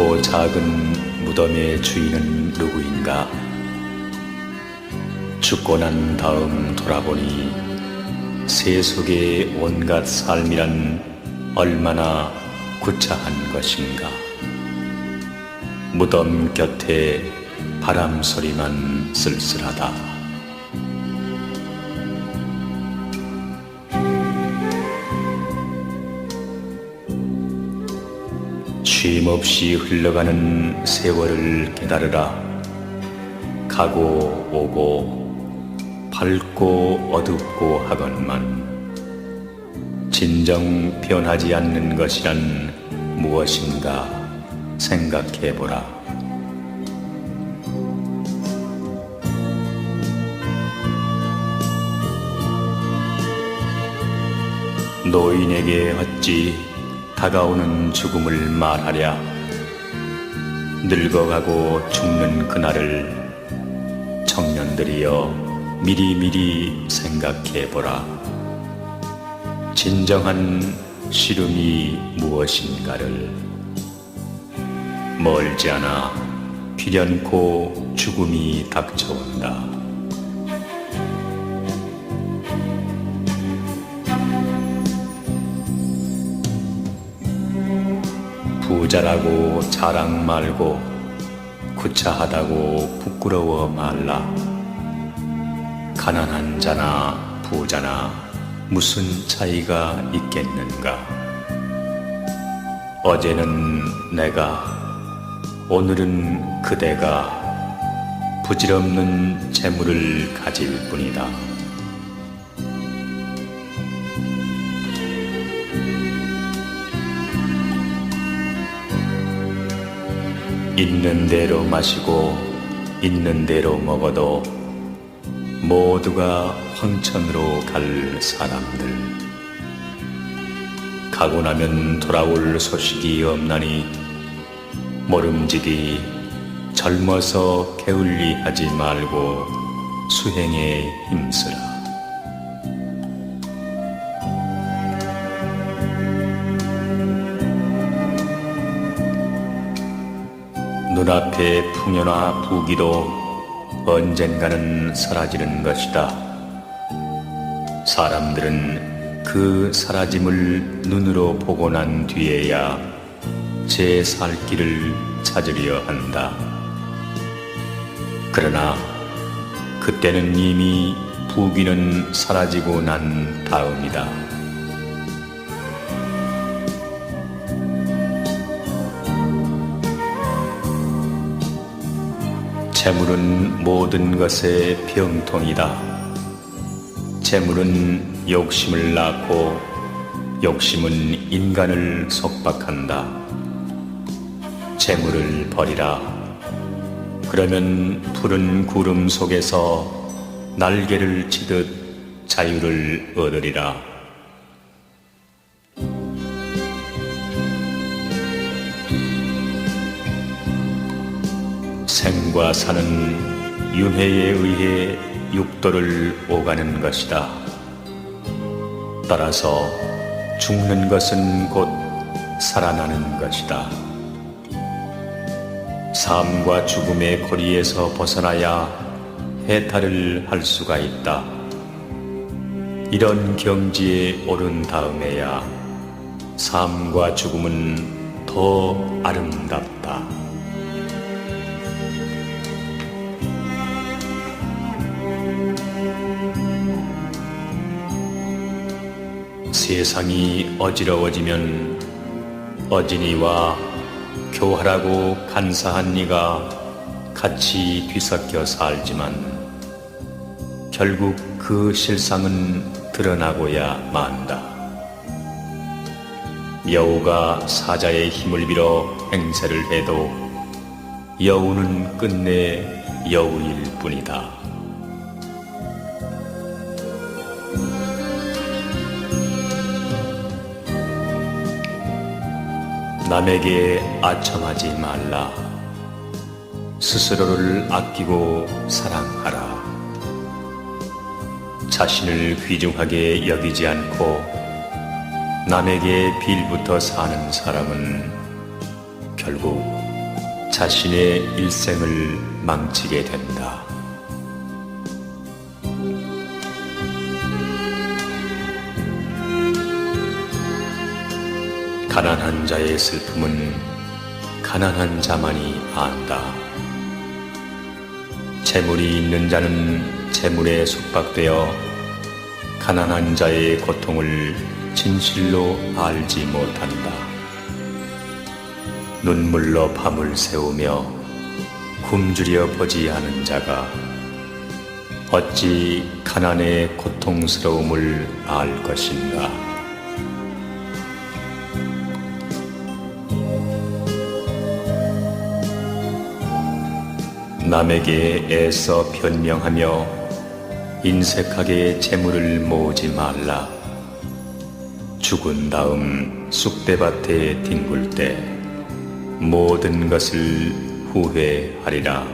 크고 작은 무덤의 주인은 누구인가? 죽고 난 다음 돌아보니 세속의 온갖 삶이란 얼마나 구차한 것인가? 무덤 곁에 바람 소리만 쓸쓸하다. 쉼 없이 흘러가는 세월을 깨달으라. 가고 오고 밝고 어둡고 하건만 진정 변하지 않는 것이란 무엇인가 생각해 보라. 노인에게 어찌 다가오는 죽음을 말하랴. 늙어가고 죽는 그날을 청년들이여 미리미리 생각해 보라. 진정한 시름이 무엇인가를 멀지 않아 비련코 죽음이 닥쳐온다. 부자라고 자랑 말고 구차하다고 부끄러워 말라. 가난한 자나 부자나 무슨 차이가 있겠는가? 어제는 내가, 오늘은 그대가 부질없는 재물을 가질 뿐이다. 있는 대로 마시고 있는 대로 먹어도 모두가 황천으로 갈 사람들. 가고 나면 돌아올 소식이 없나니 모름지기 젊어서 게을리 하지 말고 수행에 힘쓰라. 앞의 풍요나 부귀도 언젠가는 사라지는 것이다. 사람들은 그 사라짐을 눈으로 보고 난 뒤에야 제 살 길을 찾으려 한다. 그러나 그때는 이미 부귀는 사라지고 난 다음이다. 재물은 모든 것의 병통이다. 재물은 욕심을 낳고 욕심은 인간을 속박한다. 재물을 버리라. 그러면 푸른 구름 속에서 날개를 치듯 자유를 얻으리라. 생과 사는 윤회에 의해 육도를 오가는 것이다. 따라서 죽는 것은 곧 살아나는 것이다. 삶과 죽음의 고리에서 벗어나야 해탈을 할 수가 있다. 이런 경지에 오른 다음에야 삶과 죽음은 더 아름답다. 세상이 어지러워지면 어진이와 교활하고 간사한 이가 같이 뒤섞여 살지만 결국 그 실상은 드러나고야 만다. 여우가 사자의 힘을 빌어 행세를 해도 여우는 끝내 여우일 뿐이다. 남에게 아첨하지 말라. 스스로를 아끼고 사랑하라. 자신을 귀중하게 여기지 않고 남에게 빌부터 사는 사람은 결국 자신의 일생을 망치게 된다. 가난한 자의 슬픔은 가난한 자만이 안다. 재물이 있는 자는 재물에 속박되어 가난한 자의 고통을 진실로 알지 못한다. 눈물로 밤을 새우며 굶주려 보지 않은 자가 어찌 가난의 고통스러움을 알 것인가? 남에게 애써 변명하며 인색하게 재물을 모으지 말라. 죽은 다음 쑥대밭에 뒹굴 때 모든 것을 후회하리라.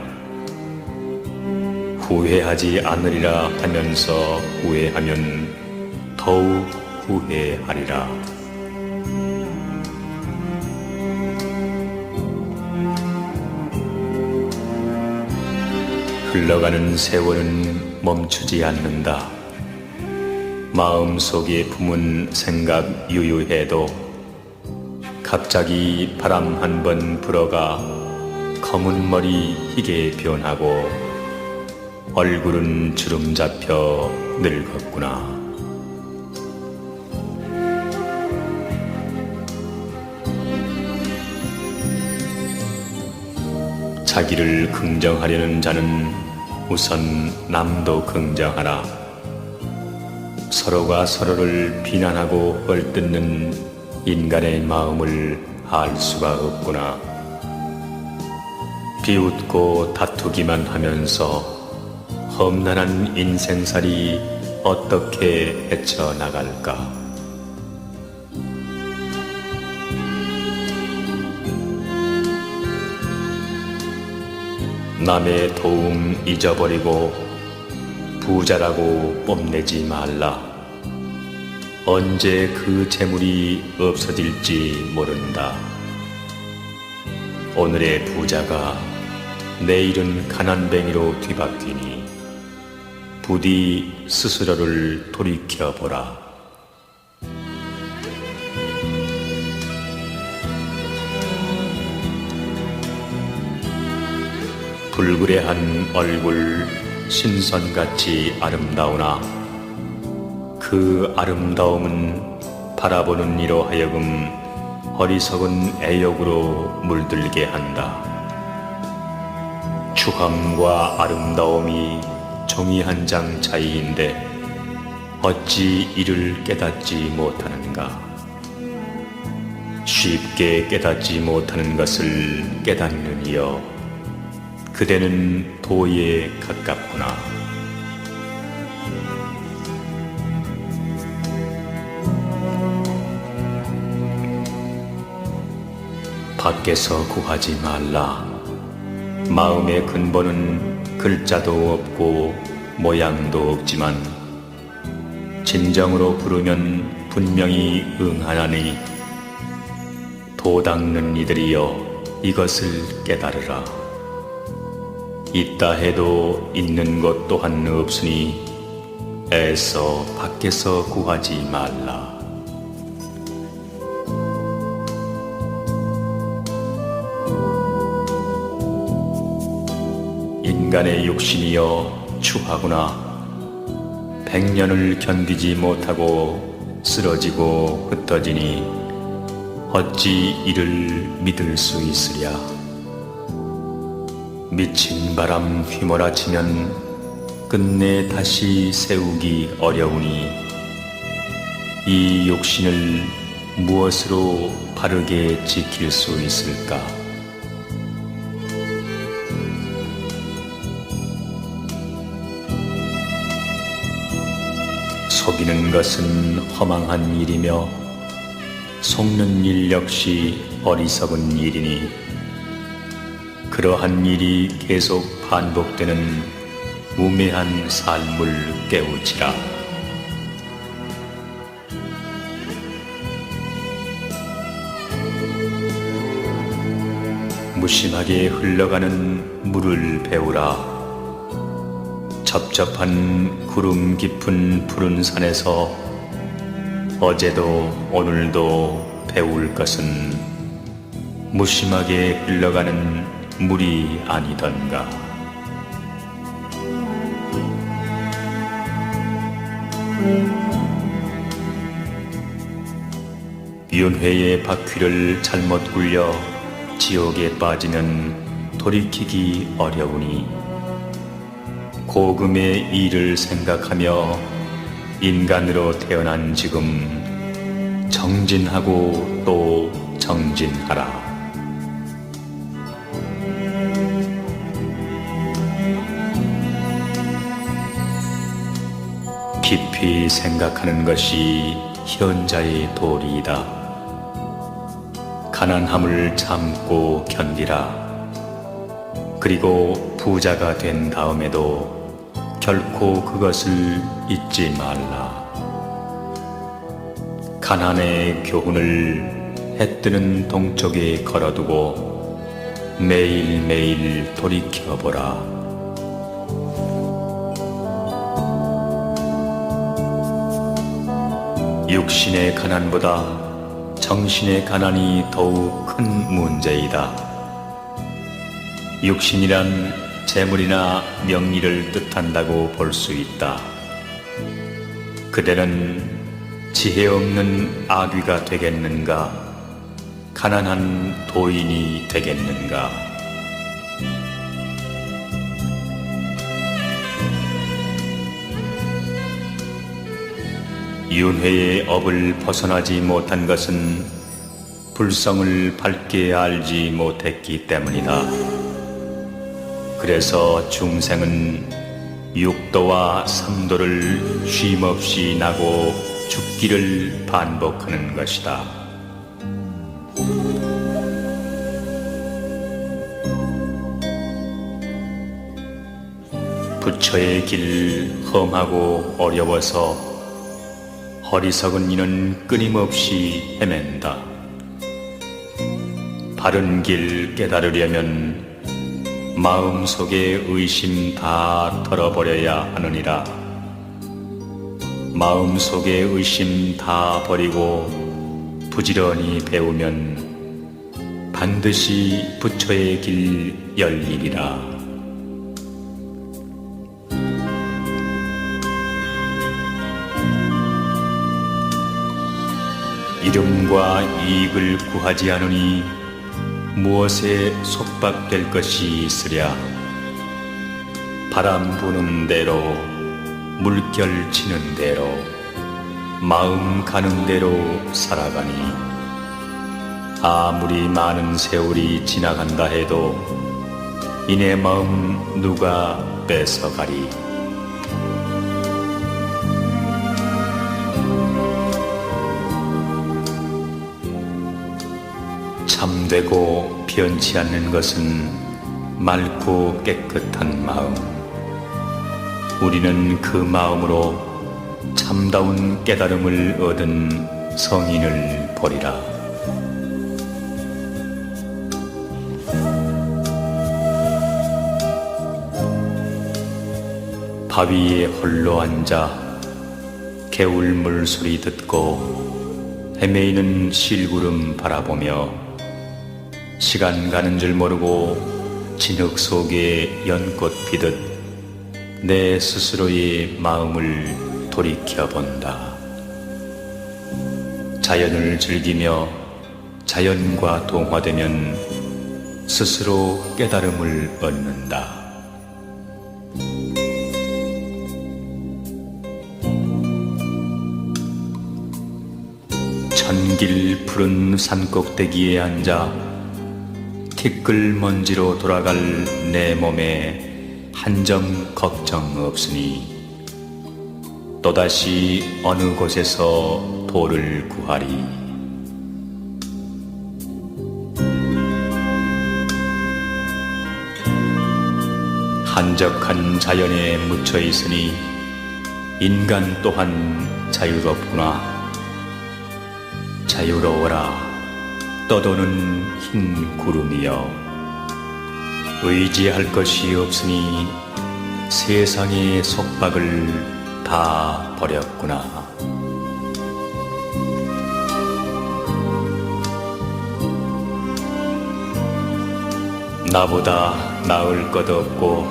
후회하지 않으리라 하면서 후회하면 더욱 후회하리라. 흘러가는 세월은 멈추지 않는다. 마음속에 품은 생각 유유해도 갑자기 바람 한 번 불어가 검은 머리 희게 변하고 얼굴은 주름 잡혀 늙었구나. 자기를 긍정하려는 자는 우선 남도 긍정하라. 서로가 서로를 비난하고 헐뜯는 인간의 마음을 알 수가 없구나. 비웃고 다투기만 하면서 험난한 인생살이 어떻게 헤쳐나갈까? 남의 도움 잊어버리고 부자라고 뽐내지 말라. 언제 그 재물이 없어질지 모른다. 오늘의 부자가 내일은 가난뱅이로 뒤바뀌니 부디 스스로를 돌이켜보라. 불그레한 얼굴 신선같이 아름다우나 그 아름다움은 바라보는 이로 하여금 어리석은 애욕으로 물들게 한다. 추함과 아름다움이 종이 한 장 차이인데 어찌 이를 깨닫지 못하는가? 쉽게 깨닫지 못하는 것을 깨닫는 이여 그대는 도에 가깝구나. 밖에서 구하지 말라. 마음의 근본은 글자도 없고 모양도 없지만 진정으로 부르면 분명히 응하나니 도 닦는 이들이여 이것을 깨달으라. 있다 해도 있는 것 또한 없으니 애써 밖에서 구하지 말라. 인간의 욕심이여 추하구나. 백년을 견디지 못하고 쓰러지고 흩어지니 어찌 이를 믿을 수 있으랴. 미친 바람 휘몰아치면 끝내 다시 세우기 어려우니 이 욕심을 무엇으로 바르게 지킬 수 있을까? 속이는 것은 허망한 일이며 속는 일 역시 어리석은 일이니 그러한 일이 계속 반복되는 우매한 삶을 깨우치라. 무심하게 흘러가는 물을 배우라. 첩첩한 구름 깊은 푸른 산에서 어제도 오늘도 배울 것은 무심하게 흘러가는 물이 아니던가. 윤회의 바퀴를 잘못 굴려 지옥에 빠지면 돌이키기 어려우니 고금의 일을 생각하며 인간으로 태어난 지금 정진하고 또 정진하라. 깊이 생각하는 것이 현자의 도리이다. 가난함을 참고 견디라. 그리고 부자가 된 다음에도 결코 그것을 잊지 말라. 가난의 교훈을 해 뜨는 동쪽에 걸어두고 매일매일 돌이켜보라. 육신의 가난보다 정신의 가난이 더욱 큰 문제이다. 육신이란 재물이나 명리를 뜻한다고 볼 수 있다. 그대는 지혜 없는 아귀가 되겠는가? 가난한 도인이 되겠는가? 윤회의 업을 벗어나지 못한 것은 불성을 밝게 알지 못했기 때문이다. 그래서 중생은 육도와 삼도를 쉼없이 나고 죽기를 반복하는 것이다. 부처의 길 험하고 어려워서 어리석은 이는 끊임없이 헤맨다. 바른 길 깨달으려면 마음속의 의심 다 털어버려야 하느니라. 마음속의 의심 다 버리고 부지런히 배우면 반드시 부처의 길 열리리라. 이름과 이익을 구하지 않으니 무엇에 속박될 것이 있으랴? 바람 부는 대로 물결 치는 대로 마음 가는 대로 살아가니 아무리 많은 세월이 지나간다 해도 이내 마음 누가 뺏어가리 참되고 변치 않는 것은 맑고 깨끗한 마음. 우리는 그 마음으로 참다운 깨달음을 얻은 성인을 보리라. 바위에 홀로 앉아 개울 물 소리 듣고 헤매이는 실구름 바라보며 시간 가는 줄 모르고 진흙 속에 연꽃 피듯 내 스스로의 마음을 돌이켜 본다. 자연을 즐기며 자연과 동화되면 스스로 깨달음을 얻는다. 천길 푸른 산꼭대기에 앉아 티끌 먼지로 돌아갈 내 몸에 한 점 걱정 없으니 또다시 어느 곳에서 돌을 구하리. 한적한 자연에 묻혀 있으니 인간 또한 자유롭구나. 자유로워라. 떠도는 흰 구름이여 의지할 것이 없으니 세상의 속박을 다 버렸구나. 나보다 나을 것 없고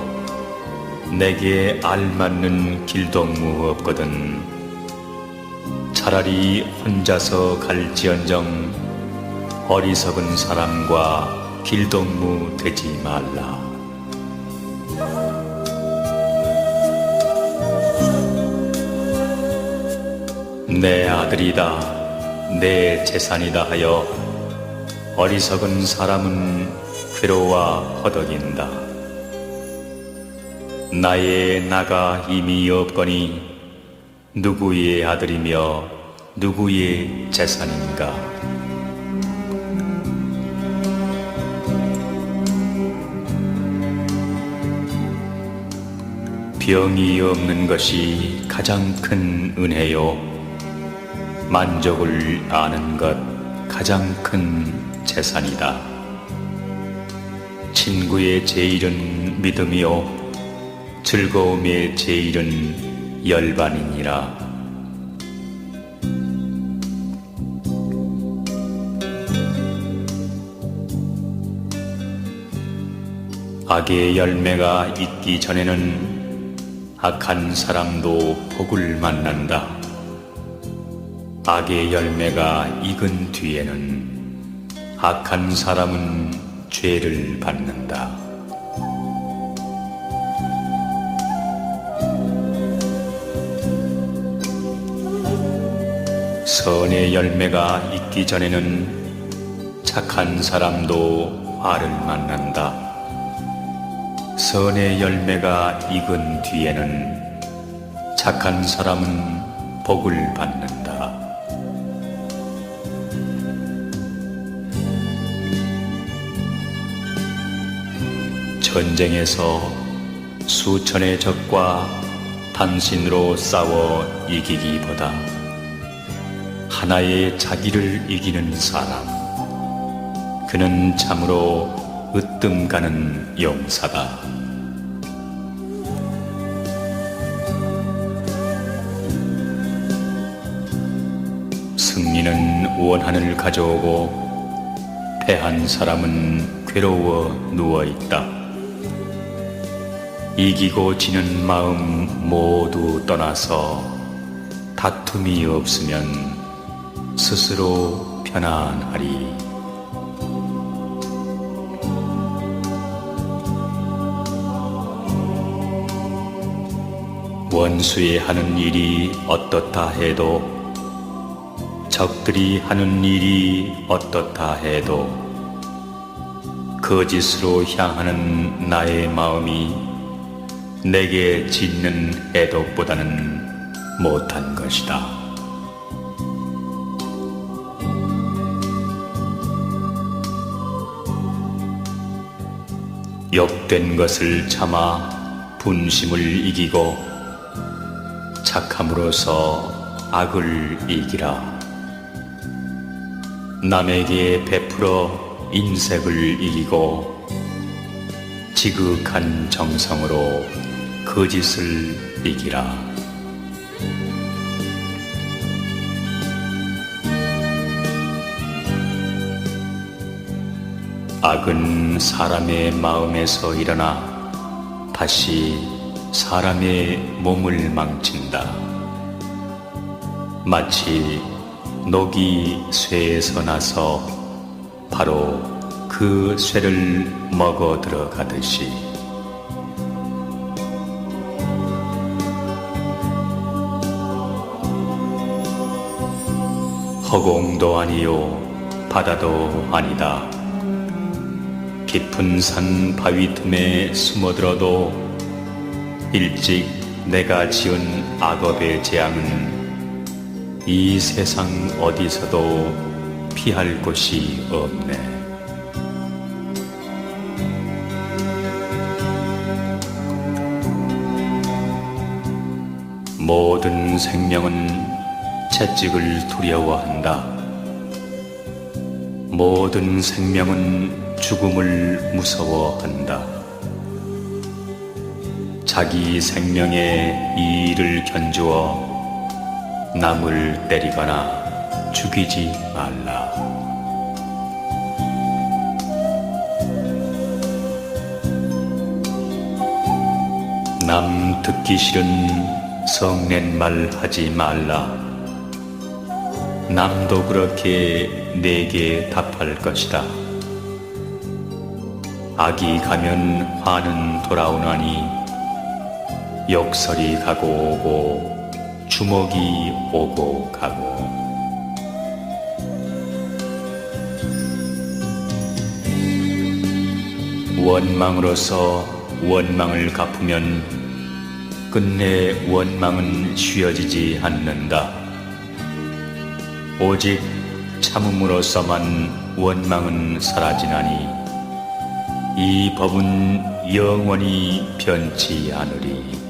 내게 알맞는 길동무 없거든 차라리 혼자서 갈지언정 어리석은 사람과 길동무 되지 말라 내 아들이다 내 재산이다 하여 어리석은 사람은 괴로워 허덕인다. 나의 나가 이미 없거니 누구의 아들이며 누구의 재산인가? 병이 없는 것이 가장 큰 은혜요. 만족을 아는 것 가장 큰 재산이다. 친구의 제일은 믿음이요 즐거움의 제일은 열반이니라 악의 열매가 있기 전에는 악한 사람도 복을 만난다. 악의 열매가 익은 뒤에는 악한 사람은 죄를 받는다. 선의 열매가 있기 전에는 착한 사람도 화를 만난다. 선의 열매가 익은 뒤에는 착한 사람은 복을 받는다. 전쟁에서 수천의 적과 단신으로 싸워 이기기보다 하나의 자기를 이기는 사람, 그는 참으로 으뜸 가는 용사다. 승리는 원한을 가져오고 패한 사람은 괴로워 누워 있다. 이기고 지는 마음 모두 떠나서 다툼이 없으면 스스로 편안하리. 원수의 하는 일이 어떻다 해도 적들이 하는 일이 어떻다 해도 거짓으로 향하는 나의 마음이 내게 짓는 해독보다는 못한 것이다. 욕된 것을 참아 분심을 이기고 착함으로써 악을 이기라. 남에게 베풀어 인색을 이기고 지극한 정성으로 거짓을 이기라. 악은 사람의 마음에서 일어나 다시 사람의 몸을 망친다. 마치 녹이 쇠에서 나서 바로 그 쇠를 먹어 들어가듯이 허공도 아니요 바다도 아니다. 깊은 산 바위 틈에 숨어들어도 일찍 내가 지은 악업의 재앙은 이 세상 어디서도 피할 곳이 없네. 모든 생명은 채찍을 두려워한다. 모든 생명은 죽음을 무서워한다. 자기 생명에 이의를 견주어 남을 때리거나 죽이지 말라. 남 듣기 싫은 성낸 말 하지 말라. 남도 그렇게 내게 답할 것이다. 악이 가면 화는 돌아오나니 욕설이 가고 오고 주먹이 오고 가고 원망으로서 원망을 갚으면 끝내 원망은 쉬어지지 않는다. 오직 참음으로서만 원망은 사라지나니 이 법은 영원히 변치 않으리.